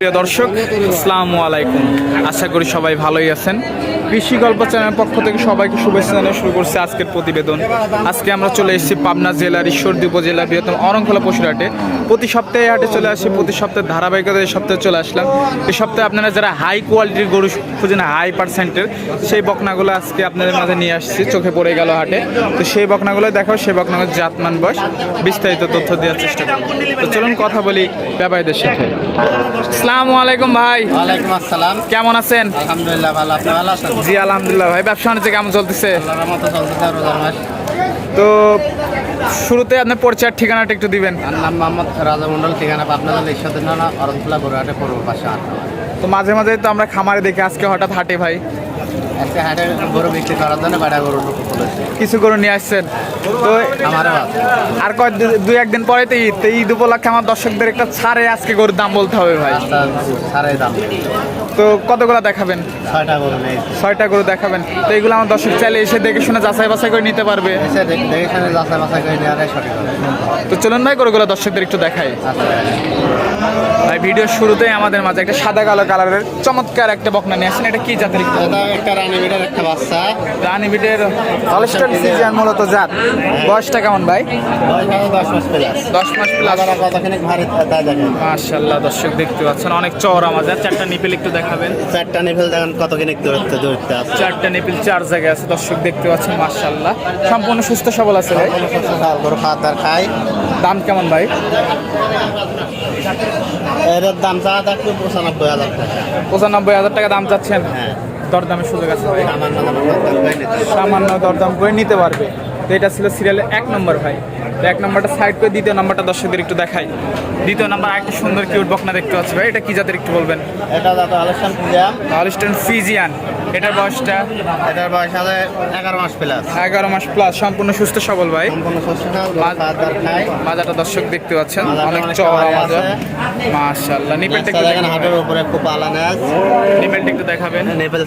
প্রিয় দর্শক আসসালামু আলাইকুম। আশা করি সবাই ভালোই আছেন। কৃষি গল্প চ্যানেলের পক্ষ থেকে সবাইকে শুভেচ্ছা জানিয়ে শুরু করছে আজকের প্রতিবেদন। আজকে আমরা চলে এসেছি পাবনা জেলার ঈশ্বরদী উপজেলা বৃহত্তম অরংখোলা পশুরহাটে প্রতি সপ্তাহে এই হাটে চলে আসি প্রতি সপ্তাহে ধারাবাহিকতা এই সপ্তাহে চলে আসলাম। এই সপ্তাহে আপনারা যারা হাই কোয়ালিটির গরু খুঁজেন হাই পার্সেন্টের সেই বকনাগুলো আজকে আপনাদের মাঝে নিয়ে আসছি চোখে পড়ে গেল হাটে। তো সেই বকনাগুলো দেখাও সেই বকনাগুলো জাতমান বয়স বিস্তারিত তথ্য দেওয়ার চেষ্টা করব। তো চলুন কথা বলি ব্যাপারীদের সাথে। আসসালামু আলাইকুম ভাই। ওয়ালাইকুম আসসালাম। কেমন আছেন? আলহামদুলিল্লাহ ভালো। আপনি ভালো আছেন? জি আলহামদুলিল্লাহ ভাই ব্যবসা বাণিজ্য কেমন চলতেছে? তো শুরুতে আপনার পরিচয়ের ঠিকানাটা একটু দিবেন। নাম মোহাম্মদ রাজা মন্ডল ঠিকানা পাবনা জেলা ঈশ্বরের নানা অরণখোলা গরুহাটে পূর্ব পাশে তো মাঝে মাঝে তো আমরা খামারে দেখি আজকে হঠাৎ হাটে ভাই। আজকে হাটে গরু বিক্রি করার জন্য বাড়া গরু খুলেছে কিছু করে নিয়ে আসছেন। তো আমারও আছে। আর কয় দু- দুই একদিন পরে তো ঈদ। তো ঈদ উপলক্ষে আমার দর্শকদের একটা ছাড়ে আজকে গরুর দাম বলতে হবে ভাই। দাম। তো কতগুলো দেখাবেন? ছয়টা গরু ছয়টা গরু দেখাবেন। তো এগুলো আমার দর্শক চাইলে এসে দেখে শুনে যাচাই বাছাই করে নিতে পারবে। দেখ- শুনে যাচাই বাছাই করে নেওয়াটাই সঠিক তো চলুন ভাই গরুগুলো দর্শকদের একটু দেখাই। আচ্ছা। ভাই ভিডিওর শুরুতেই আমাদের মাঝে একটা সাদা কালো কালারের চমৎকার একটা বকনা নিয়ে আসেন এটা কি জাতের একটু এটা একটা রানী বিটের একটা বাচ্চা। রানী বিটের হলস্টাইন ফ্রিজিয়ান মূলত জাত। বয়সটা কেমন ভাই? দশ মাস প্লাস দশ মাস প্লাস মাশাল্লাহ দর্শক দেখতে পাচ্ছেন অনেক চওড়া মাজার চারটা নিপেল একটু দেখাবেন। চারটা নিফেল দেখেন কতখানি দূরত্ব দূরত্ব আছে। চারটা নিপেল চার জায়গায় আছে দর্শক দেখতে পাচ্ছেন মাশাল্লাহ সম্পূর্ণ সুস্থ সবল আছে ভাই। সুস্থ সবল গরু খাওয়ার দাওয়ার খায় দাম কেমন ভাই? এর দাম চা থাকবে পঁচানব্বই হাজার টাকা। পঁচানব্বই হাজার টাকা দাম চাচ্ছেন? হ্যাঁ। দরদামের সুযোগ আছে ভাই সামান্য দাম দরদাম নিতে সামান্য দরদাম করে নিতে পারবে। তো এটা ছিল সিরিয়ালের এক নম্বর ভাই। তো এক নম্বরটা সাইড করে দ্বিতীয় নম্বরটা দর্শকদের একটু দেখাই। দ্বিতীয় নাম্বার একটা সুন্দর কিউট বকনা দেখতে পাচ্ছি ভাই এটা কি জাতের একটু বলবেন? এটা যাতে আলোচনা পূজা হলিস্টন ফিজিয়ান এটার বয়সটা? এটার বয়স আছে এগারো মাস প্লাস এগারো মাস প্লাস সম্পূর্ণ সুস্থ সবল ভাই। মাজাটা দর্শক দেখতে পাচ্ছেন অনেক চওড়া আছে। মাশাআল্লাহ নিপেলটা একটু দেখেন হাটের উপরে খুব আলাদা আছে নিপেলটা একটু দেখাবেন। নেপেল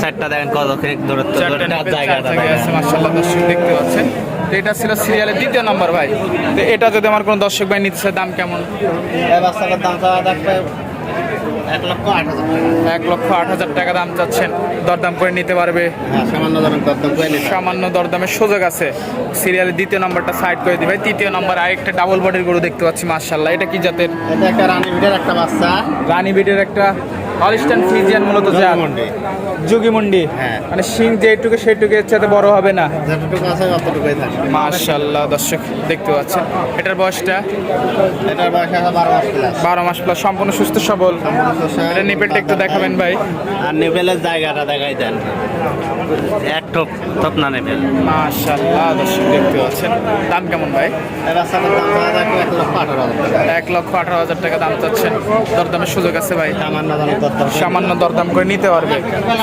সাইডটা দেখেন কতখানি দূরত্ব দূরত্ব, জায়গা আছে মাশাআল্লাহ দর্শক দেখতে পাচ্ছেন। তো এটা ছিল সিরিয়ালের দ্বিতীয় নম্বর ভাই। তো এটা যদি আমার কোনো দর্শক ভাই নিতে দাম কেমন? বাচ্চাটার দাম এক লক্ষ আট হাজার টাকা। দাম চাচ্ছেন। দরদাম করে নিতে পারবে। হ্যাঁ সামান্য দরদামের সুযোগ আছে। সিরিয়ালের দ্বিতীয় নম্বরটা সাইড করে দিবে তৃতীয় নম্বর আরেকটা ডাবল বডির গরু দেখতে পাচ্ছি মাশাআল্লাহ। এটা কি জাতের? রানী বিটের একটা বাচ্চা। রানী বিটের একটা হলিস্টান ফ্রিজিয়ান মূলত। যুগিমুন্ডি হ্যাঁ। মানে শিং যেটুকু সেটুকু এর সাথে বড় হবে না। যতটুকু আছে ততটুকুই থাকবে। মাশাআল্লাহ দর্শক দেখতে পাচ্ছেন। এটার বয়সটা? এটার বয়স আছে মাস প্লাস বারো মাস প্লাস সম্পূর্ণ সুস্থ সবল। এটা নিপেলটা একটু দেখাবেন ভাই। আর নেবেলের জায়গাটা দেখাই দেন। এক ঠোপ না মাশাআল্লাহ দর্শক দেখতে পাচ্ছেন। দাম কেমন ভাই? রাস্তাটার দাম এক লক্ষ আঠারো হাজার টাকা। এক লক্ষ আঠারো হাজার টাকা দাম চাচ্ছেন। দরদামের সুযোগ আছে ভাই। সামান্য দরদাম করে নিতে পারবে।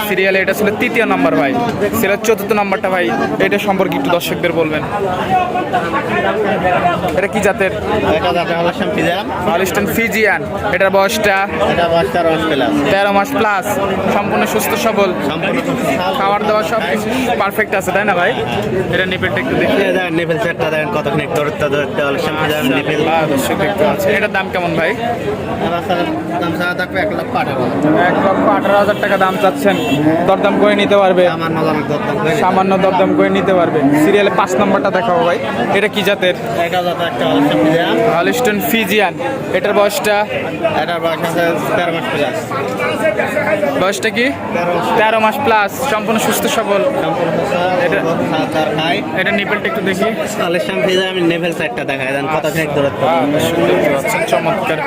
সিরিয়ালে এটা ছিল তৃতীয় নাম্বার ভাই। সিরিয়াল চতুর্থ নম্বরটা ভাই। এটা সম্পর্কে একটু দর্শকদের বলবেন। এটা কি জাতের? Holstein Friesian. এটার বয়সটা? তেরো মাস প্লাস তেরো মাস প্লাস সম্পূর্ণ সুস্থ সবল। খাবার দাবার সব কিছু পারফেক্ট আছে তাই না ভাই? এটা নিপেলটা একটু দেখি। নেপেল সেটটা দেখেন শ্যাম্পিজাম নেপেল দর্শক দেখতে পাচ্ছে এটার দাম কেমন ভাই? এক লক্ষ এক লক্ষ আঠারো হাজার টাকা দাম চাচ্ছেন। দরদাম করে নিতে পারবে। সামান্য দামে দরদাম করে নিতে পারবে। সিরিয়ালে পাঁচ নম্বরটা দেখাবো ভাই। এটা কি জাতের? Holstein Friesian. এটার বয়সটা? এটার বয়সটা কি? তেরো মাস প্লাস সম্পূর্ণ সুস্থ সবল। এটা- এটা নিপেলটা একটু দেখি। শ্যাম্পিজাম নেভেল সাইডটা দেন। দূরত্ব? দেখতে পাচ্ছেন চমৎকার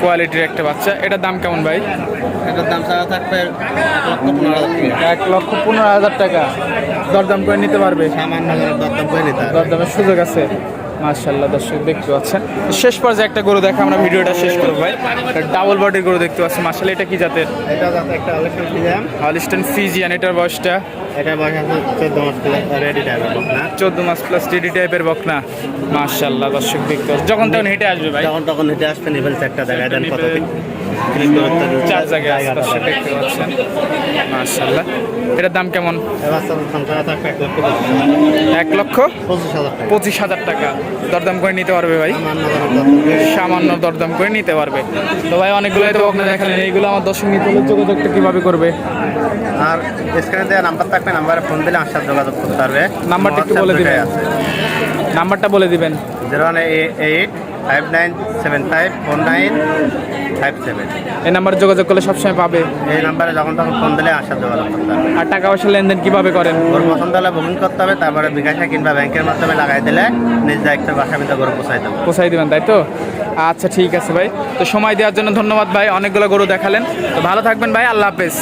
কোয়ালিটির একটা বাচ্চা। এটার দাম কেমন ভাই? এটার দাম চাওয়া থাকবে এক লক্ষ এক লক্ষ পনেরো হাজার টাকা দরদাম করে নিতে পারবে। সামান্য দরদাম করে নিতে দরদামের সুযোগ আছে। মাশাল্লাহ দর্শক দেখতে পাচ্ছেন। শেষ পর্যায়ে একটা গরু দেখা আমরা ভিডিওটা শেষ করব ভাই। ডাবল বডির গরু দেখতে পাচ্ছি মাশাল্লাহ এটা কি জাতের? এটা একটা হলিস্টন ফিজিয়ান এটার বয়সটা? এটার চোদ্দ মাস প্লাস রেডি টাইপের বকনা। মাশাল্লাহ দর্শক দেখতে পাচ্ছি যখন তখন হেঁটে আসবে ভাই। যখন তখন হেঁটে আসবে নেভেল সাইডটা দেখায় দেন কত চার জায়গায় দর্শক দেখতে পাচ্ছেন। মাশাল্লাহ এটার দাম কেমন? এক লক্ষ পঁচিশ হাজার টাকা। দরদাম করে নিতে পারবে ভাই? সামান্য দরদাম করে নিতে পারবে। তো ভাই অনেকগুলো তো আপনার দেখালেন এইগুলো আমার দর্শক নিতে হলে যোগাযোগটা কীভাবে করবে? আর স্ক্রিনে দেওয়া নাম্বার থাকবে নাম্বারে ফোন দিলে আমার সাথে যোগাযোগ করতে পারবে। নাম্বারটা একটু বলে দিবেন। নাম্বারটা বলে দিবেন। Zero eight five nine seven five four nine five seven. এই নাম্বারে যোগাযোগ করলে সবসময় পাবে। এই নাম্বারে যখন তখন ফোন দিলে সাথে যোগাযোগ করতে পারবে আর টাকা পয়সা লেনদেন কীভাবে করেন? ওর পছন্দ হলে বুকিং করতে হবে তারপরে বিকাশে কিংবা ব্যাংকের মাধ্যমে লাগাই দিলে নিজ দায়িত্ব বাসা ভিতরে গরু পোষাই দেবো। পোষাই দিবেন তাই তো? আচ্ছা ঠিক আছে ভাই। তো সময় দেওয়ার জন্য ধন্যবাদ ভাই অনেকগুলো গরু দেখালেন। তো ভালো থাকবেন ভাই আল্লাহ হাফেজ।